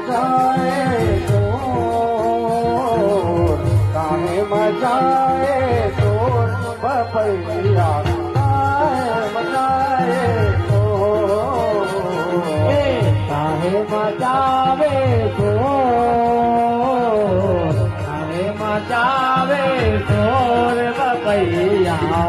મજાએ ચોર કામે મજાએ ચોર બપૈયા મજાએ કામે મજાવે ચોર કામે મજાવે ચોર બપૈયા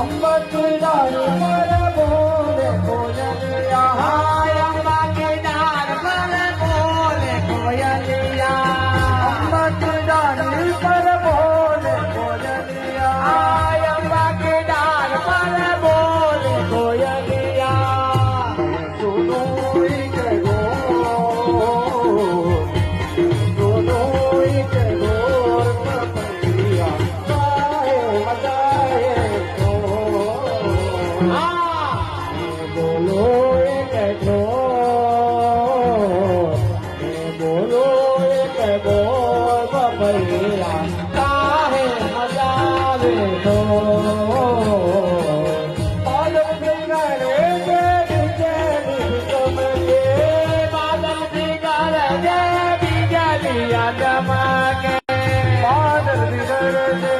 அம்பத்துள் தான் બોલો એક ગો બોલો એક ગો બબૈરા તારે હજારે ગો Yeah.